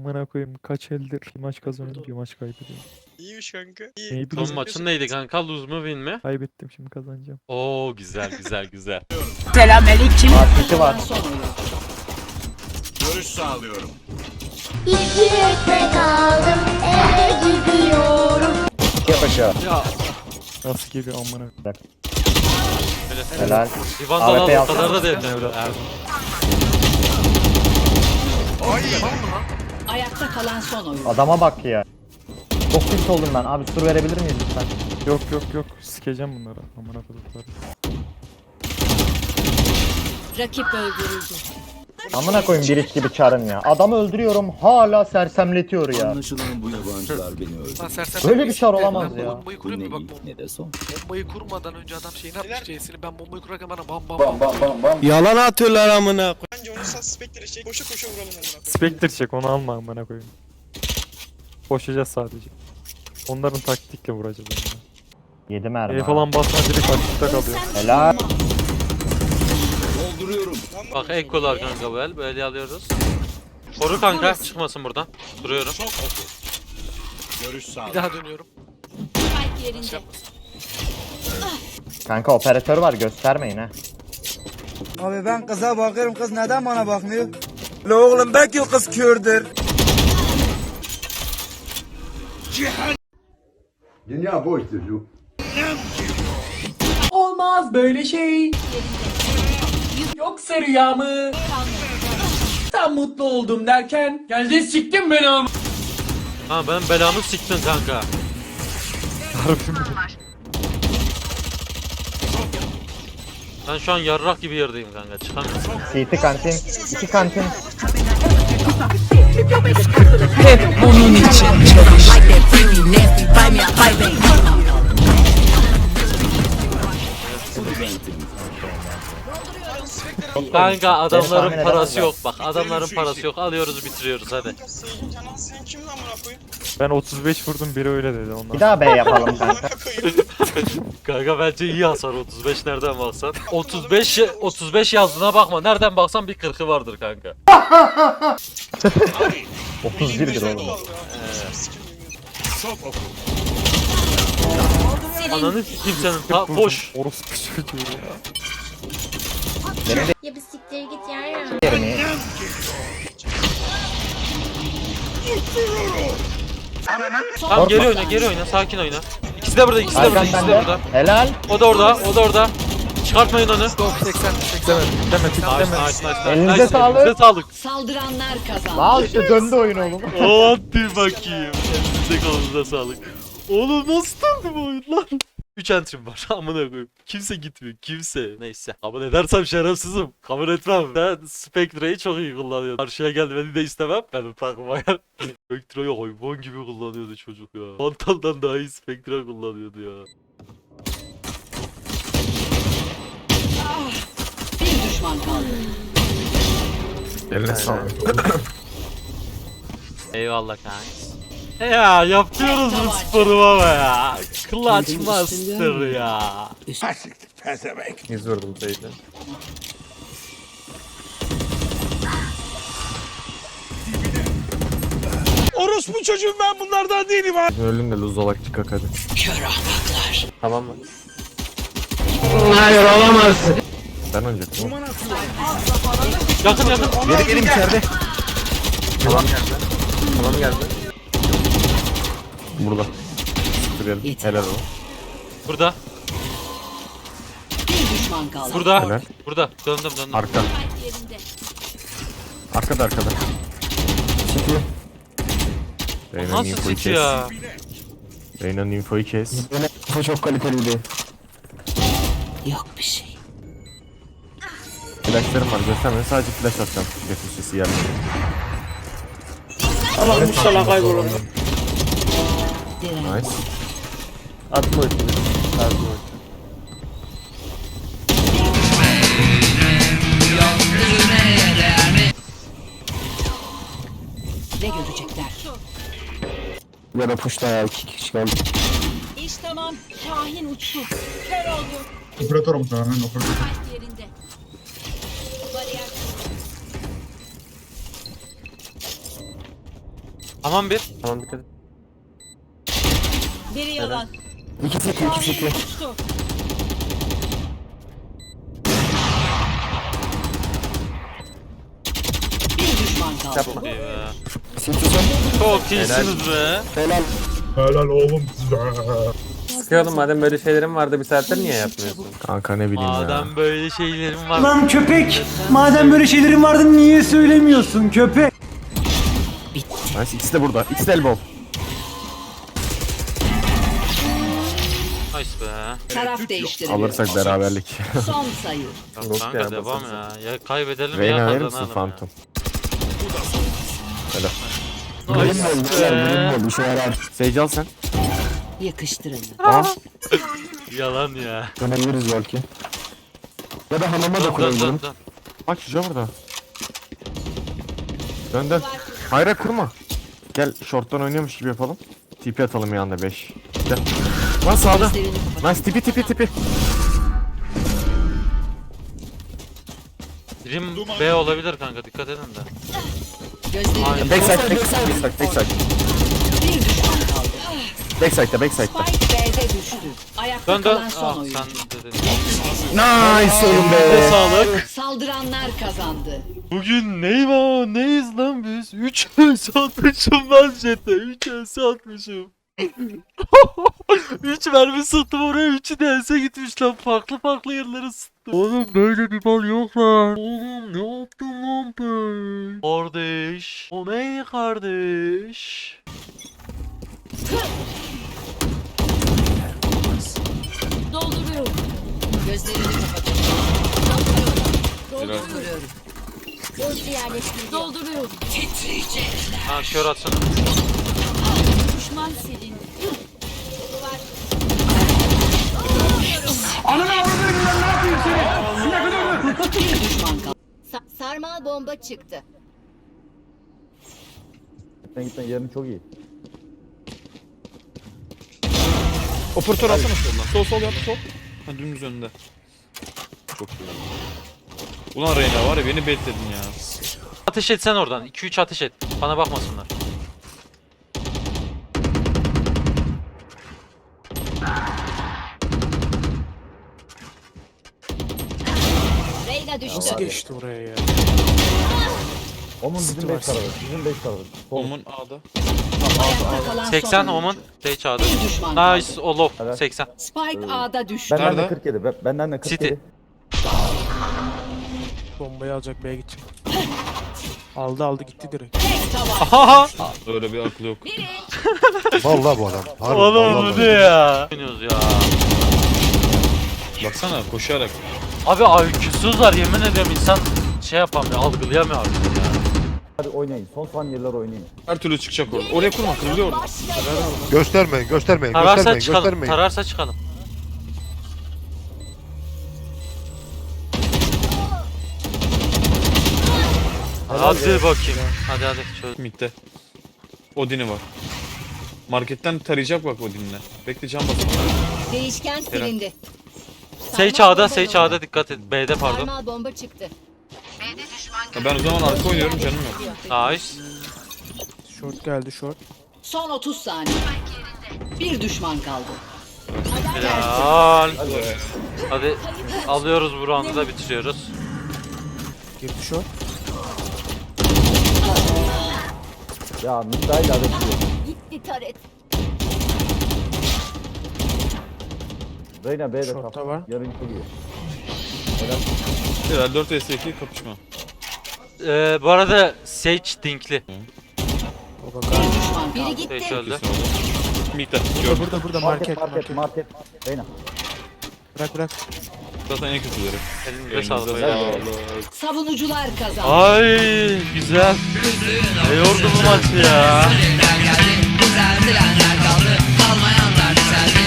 Amına koyayım kaç eldir bir maç kazanıyorum bir maç kaybediyorum. İyiymiş kanka. Neyi İyi. biliyorsun? Son maçın neydi kanka? Lose mu win mi? Kaybettim şimdi kazanacağım. Oo güzel güzel güzel. Artı var. Görüş sağlıyorum. İki ekmek aldım eve gidiyorum. Yap aşağı. ya Nasıl geliyor amına koyayım. böyle Helal. Ivan AWP Dala o alsana. kadar da değil. Erdoğan. Ayakta kalan son oyun. Adama bak ya. Çok tilt oldum ben. Abi sur verebilir miyiz lütfen? Yok yok yok sikeceğim bunları amına koydukları. Rakip öldürüldü. Amına koyayım bir gibi çarın ya. Adamı öldürüyorum hala sersemletiyor ya. Anlaşılan bu yabancılar beni öldürdü. Lan sersem Böyle bir çar olamaz ben ya. Bombayı Bu kurayım ne mı bak ilk ne de son. bombayı kurmadan önce adam şeyini yapmış C'sini ben bombayı kurarken bana bam bam Bam bam. bam bam bam. Yalan atıyorlar amına. Bence sat Spectre çek. Koşa koşa vuralım amına koyayım. Spectre çek onu alma amına koyayım. Koşacağız sadece. Onların taktikle vuracağız onları. 7 mermi. E abi. falan basma direkt açıkta kalıyor. Helal. Dolduruyorum. Lan Bak ekolar kanka bu el. Böyle alıyoruz. Koru kanka çıkmasın buradan. Duruyorum. Görüş Bir sağlıyorum. daha dönüyorum. Spike yerinde. Kanka operatör var göstermeyin ha. Abi ben kıza bakıyorum kız neden bana bakmıyor? La oğlum belki o kız kördür. Dünya boş çocuk. Olmaz böyle şey. Yoksa rüya mı? Tam mutlu oldum derken geldi siktin beni ama. Ha ben belamı siktin kanka. Ben şu an yarrak gibi yerdeyim kanka. Çıkamıyorum. CT kantin. 2 kantin. Hep bunun için çalış. Kanka adamların parası yok bak. Adamların parası yok. Alıyoruz bitiriyoruz hadi. Amına koyayım? Ben 35 vurdum biri öyle dedi ondan. Bir daha B yapalım kanka. Amına koyayım. Kanka bence iyi hasar 35 nereden baksan. 35 ya- 35 yazdığına bakma. Nereden baksan bir 40'ı vardır kanka. 31'dir oğlum. Çok oku. Ananı sikeyim senin. Ta, boş. Orospu çocuğu ya. Ya bir siktir git ya. Yerini. Tamam geri oyna geri oyna sakin oyna. İkisi de burada ikisi de burada Arkan ikisi de bende. burada. Helal. O da orada o da orada. Çıkartmayın onu. Nice 80 80. Deme nice nice. Elinize Nice, sağlık. Elinize sağlık. Saldıranlar kazandı. Al işte döndü oyun oğlum. Hadi bakayım. Elinize kolunuza sağlık. Oğlum nasıl döndü bu oyun lan? 3 entrim var amına koyayım. Kimse gitmiyor kimse. Neyse. Kabul edersem şerefsizim. Kabul etmem. Ben Spectre'yi çok iyi kullanıyorum. Karşıya gelmeni de istemem. Benim takıma gel. Spectre'yi hayvan gibi kullanıyordu çocuk ya. Pantaldan daha iyi Spectre kullanıyordu ya. Bir düşman kaldı. Eline sağlık. Eyvallah kanka. Ya yapıyoruz bu sporu baba ya. Clutch Master ya. Hasiktir pezevenk. Yüz vurdum Zeyde. Orospu çocuğum ben bunlardan değilim ha. Öldün de luz olarak çıkak hadi. Tamam mı? Hayır olamaz. Ben oynayacaktım. Yakın yakın. Geri gelin içeride. Tamam geldi. Tamam geldi. Burada. Gelin. Helal o. Burada. Bir düşman kaldı. Burada. Helal. Burada. Döndüm döndüm. Arka. Arkada arkada. City. Reyna'nın Nasıl infoyu sıçı kes. ya? Reyna'nın infoyu kes. Bu çok kaliteliydi. Yok bir şey. Flashlarım var gösterme. Sadece flash atacağım. Nefis yerine. Allah'ım inşallah kaybolur. Nice. Atma ultini. Atma ultini. Ne görecekler? Ya da puşta ya iki kişi kaldı. İş tamam. Şahin uçtu. Kör oldu. Operatör muhtemelen operatör. Spike yerinde. Bariyer Aman bir. Tamam dikkat et. Biri yalan. İki seti iki seti. Uçtu. Bir düşman kaldı. Yapma. Seti son. Çok iyisiniz be. Helal. Sıkıyordum madem böyle şeylerin vardı bir saattir niye yapmıyorsun? Kanka ne bileyim Madem böyle şeylerim var. Lan köpek. Madem böyle şeylerin vardı niye söylemiyorsun köpek? Nice ikisi de burada. İkisi de elbow. Nice be. Taraf değiştiriliyor. Alırsak beraberlik. Son sayı. Yok Yok kanka ya, devam basın ya. Ya kaybedelim Reyna ya verir kazanalım misin ya. Phantom? Nice be. işe yarar. Sage al sen. Yakıştırın. Aa. Yalan ya. Dönebiliriz belki. Ya da hamama da Dön dön kurabilirim. dön. Bak şu orada. Dön dön. Hayır hayır, kurma. Gel short'tan oynuyormuş gibi yapalım. TP atalım yanında 5. Gel. Lan sağda. Nice tipi tipi tipi. Rim B olabilir kanka dikkat edin de. Gözlerini Backside backside backside backside. Backside'da backside'da. B'de düştü. Ayakta Dön dön. kalan son Ah oyuncu. sen dedin. Nice oğlum be. sağlık. Saldıranlar kazandı. Bugün neyva neyiz lan biz? 3 es atmışım ben jete. 3 es atmışım. 3 mermi sıktım oraya 3'ü de gitmiş lan. Farklı farklı yerlere sıktım. Oğlum böyle bir bal yok lan. Oğlum ne yaptın lan ben? Kardeş. O ne kardeş? Dolduruyorum. Gözlerini kapatın. Dolduruyorum. Ulti yerleştiriliyor. Dolduruyorum. Titriyecekler. Ha kör atsana. Düşman silindi. Bir düşman kaldı. Sa- sarmal bomba çıktı. Gitme gitme yerin çok iyi. Operatör alsana soldan. Sol sol yap sol. Ha dümdüz önünde. Çok iyi. Ulan Reyna var ya beni bekledin ya. Ateş et sen oradan. 2-3 ateş et. Bana bakmasınlar. Reyna düştü. geçti oraya ya? Onun bizim 5 tarafı. Bizim 5 tarafı. Omun A'da. Ayakta kalan 80 son Omen. Şey çağırdı. Bir düşman kaldı. Nice o low. Evet. 80. Spike A'da düştü. Benden de Nerede? 47. be- Benden de 47. City. Bombayı alacak B'ye gidecek. Aldı aldı gitti direkt. Aha! Öyle bir aklı yok. Vallahi bu adam. Harbi, Oğlum vallahi bu ne ya? Oynuyoruz ya. Baksana koşarak. Abi IQ'suz var yemin ediyorum insan şey yapamıyor, algılayamıyor artık ya. Hadi oynayın. Son saniyeler oynayın. Her türlü çıkacak orada. Oraya kurma kırılıyor orada. Göstermeyin, göstermeyin, Tararsa göstermeyin, çıkalım, göstermeyin. tararsa çıkalım. Hadi bakayım. Hadi hadi çöz. Mid'de. Odin'i var. Marketten tarayacak bak Odin'le. Bekle can basın. Değişken silindi. Sey Sarmal çağda, bomba sey yolda. çağda dikkat et. B'de pardon. Sarmal bomba çıktı. Ya ben o zaman arka oynuyorum canım yok. Nice. Short geldi short. Son 30 saniye. Bir düşman kaldı. Helal. Hadi alıyoruz bu roundu da bitiriyoruz. Girdi short. Ya müdahil adet Gitti taret. Reyna B'de Short'ta var. Yarın çok iyi. Herhalde 4 vs 2 kapışma. Ee, bu arada Sage dinkli. Bir düşman Biri gitti. Sage öldü. Mid'de. Burada burada burada Market market market market. market. Reyna. Bırak bırak. Zaten en kötüleri. Elinize sağlık. Savunucular kazandı. Ay güzel. Ne yordu bu maç ya. Geldi, geldi, geldi, kaldı, kalmayanlar güzeldi.